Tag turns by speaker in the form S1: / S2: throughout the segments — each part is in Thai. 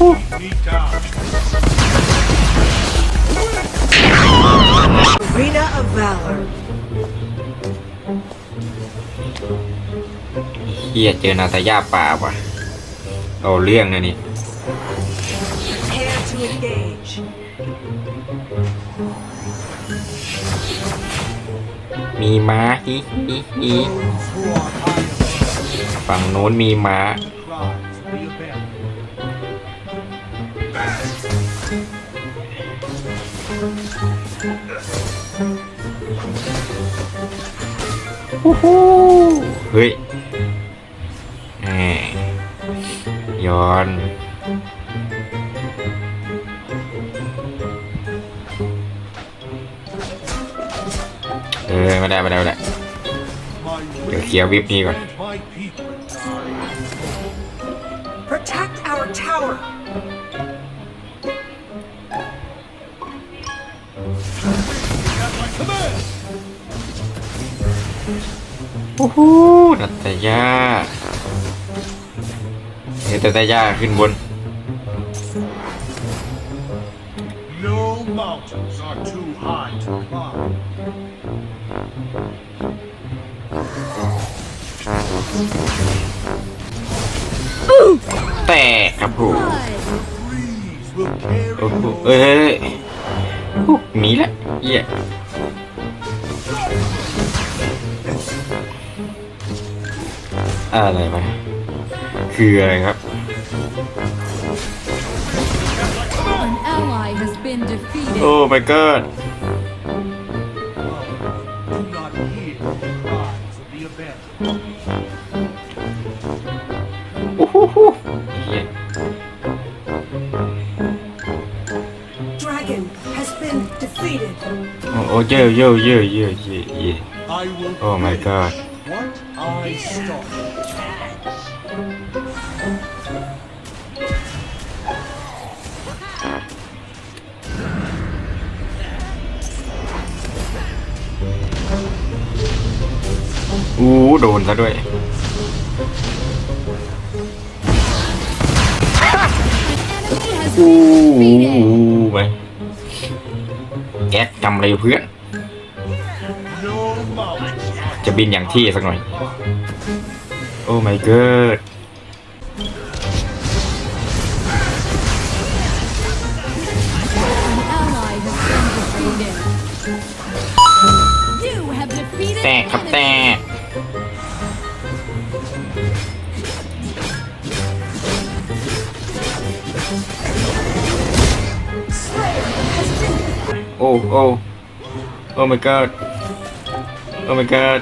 S1: Arena of Valor.
S2: เฮียเจอนาตาย่าป่าว่ะเอาเรื่องนะนี่
S1: Prepare to engage.
S2: มีม้าฮิฮิฮิฝั่งโน้นมีม้า เฮ้ยแหมย้อนเออไม่ได้ไม่ได้ไม่ได้เดี๋ยวเคลียร์วิปนี้ก่อน โอ้โหนัตยาเฮ้ยนัตยาขึ้นบน
S3: No mountains are too high to climb.
S2: แตกครับผม
S3: Breeze will carry
S2: โอ้โหเอ้ยเอ้ยโอ้โหหนีละเหี้ย อะไรวะคืออะไรครับ
S4: An ally has been defeated.
S2: โอ้ my god
S3: Do not hear the cries of the abandoned.
S2: โอ้โหเหี้ย
S1: Dragon has been defeated.
S2: โอ้โอ้เยอะเยอะเยอะเยอะเยอะเยอะ
S3: I will
S2: Oh my
S3: finish
S2: god อู้โดนซะด้วย อู้ไปแก๊สจำอะไรเพื่อน จะบินอย่างที่สักหน่อย โอ้ my god แตกครับแตก โอ้โอ้โอ้ my god โอ้ my god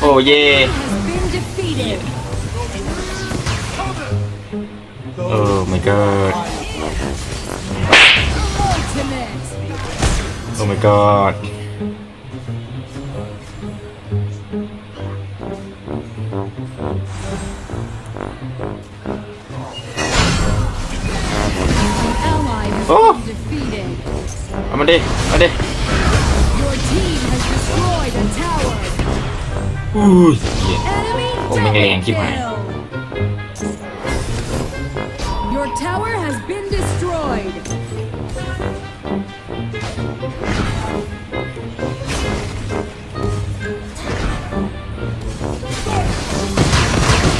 S2: โอ้เย่
S4: Has been defeated.
S2: โอ้ my god
S4: been defeated.
S2: เอามาดิมาดิ
S4: Your team has destroyed a tower.
S2: อุ้ยเหี้ย
S4: Enemy
S2: Oh, may
S4: double
S2: ngayon, keep
S4: kill. Your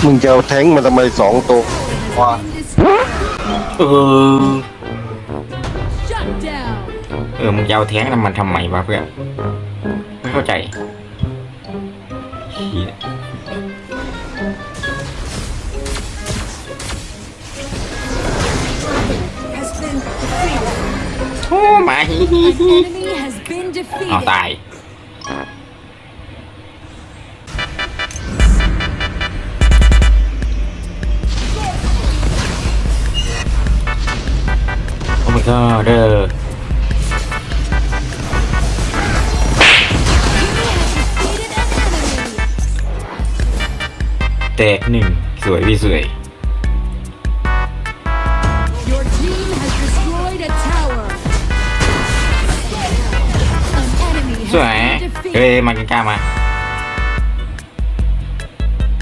S5: มึงจะเอาแท้งมาทำไมสองตัววะ
S4: Been destroyed.
S2: เออ
S4: Shut down.
S2: เออมึงจะเอาแท้งน้ำมันทำไมวะเพื่อนไม่เข้าใจเหี้ย
S1: Has been defeated.
S2: โอ้หมาฮิฮิ
S4: An
S2: ฮิ
S4: enemy has been
S2: เอา
S4: defeated.
S2: ตาย god เด้อ
S4: Defeated an enemy.
S2: แตกหนึ่งสวยพี่สวย
S4: Your team has destroyed a tower.
S2: สวยเฮ้ยมากินกล้ามา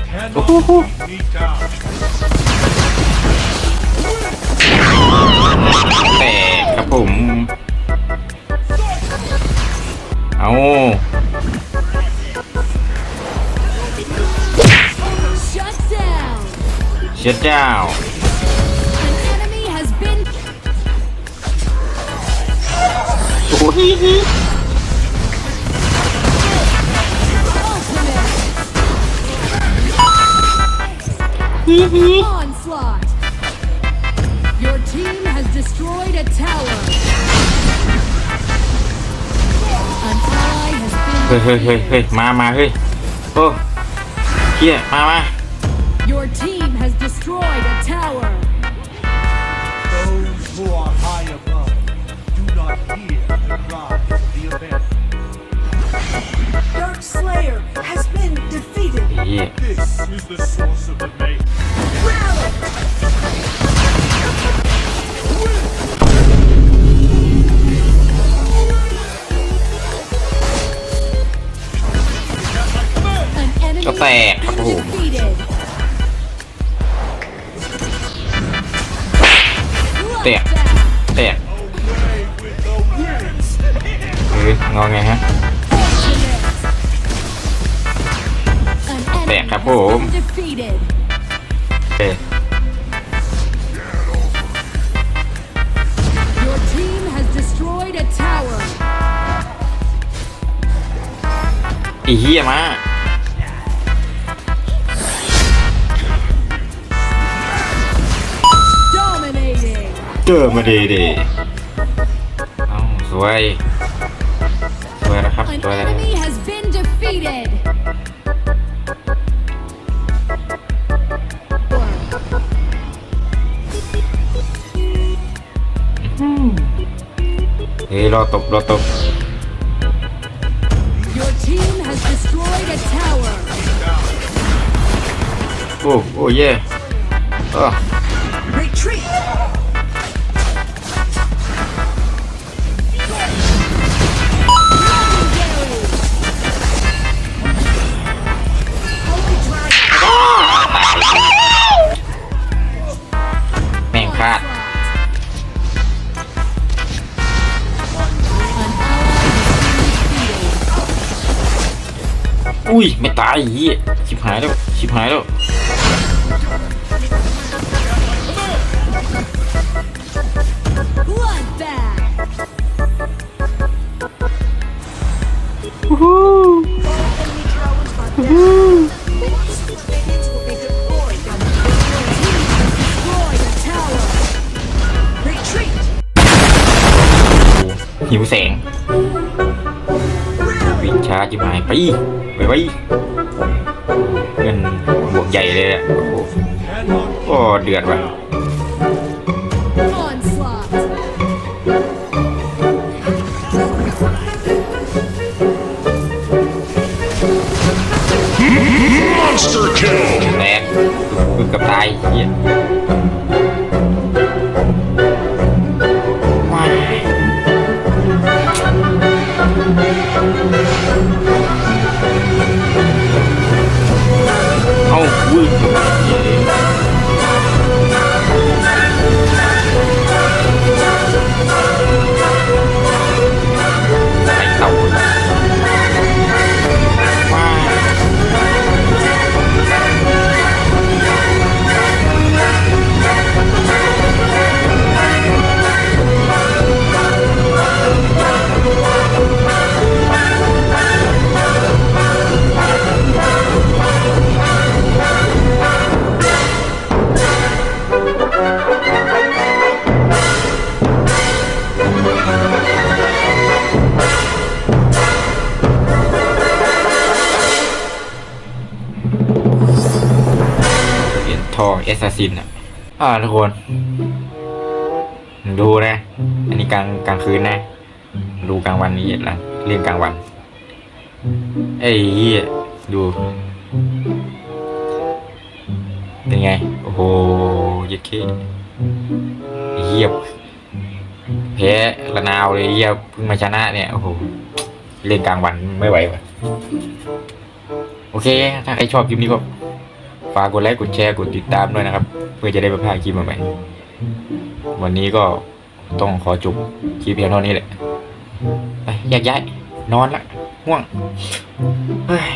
S3: Cannot
S2: Ooh.
S3: be beat down.
S2: แตกครับผม เอาเช็ดดา
S4: ว
S2: โอ้ย
S4: 嗯哼。destroyed a tower. An ally has
S2: เฮ้ย
S4: been
S2: เฮ้ยเฮ้ยเฮ้ยมามาเฮ้ย โอ้เฮียมามา
S4: Your team has destroyed a tower.
S3: Those who are high above do not hear the cries of the event.
S2: แตะเตะเฮ้ยงอไงฮะ แตกครับผมเฮ้อีเหี้ยมา
S4: ก
S2: เจอมาดีดีเอ้าสวย สวยแล้วครับ
S4: An
S2: สวยแล้ว
S4: enemy has been defeated.
S2: เฮ้ยรอตบรอตบ
S4: Your team has destroyed a tower.
S2: โอ้โอ้เย่เออ
S1: Retreat!
S2: แม่งพลาด อุ้ย ไม่ตายไอ้เฮียชิบหายแล้ว ชิบหายแล้ว
S4: Bloodbath.
S1: All
S2: หิวแสงวิ่งช้าจิบหายไปไปไปเพื่อนบวกใหญ่เลยอะโอ้โห
S3: Cannot
S2: ก็เดือดว่ะ
S4: Onslaught.
S3: Monster kill!
S2: แตกฝึกกับตายเฮีย เอ องเอสซัสซินอะอ่าทุกคนดูนะอันนี้กลางกลางคืนนะ ดูกลางวันนี้ละเรียนกลางวันไอ้เหี้ยดูเป็นไง โอ้โหยัดเคเหี้ยบแพ้ละนาวเลยเหี้ยเพิ่งมาชนะเนี่ยโอ้โหเล่นกลางวันไม่ไหวว่ะโอเค ถ้าใครชอบคลิปนี้ก็ ฝากกดไลค์กดแชร์กดติดตามด้วยนะครับ เพื่อจะได้ไม่พลาดคลิปใหม่ๆวันนี้ก็ต้องขอจบคลิปเพียงเท่านี้แหละไปแยกย้ายนอนละง่วงเฮ้ย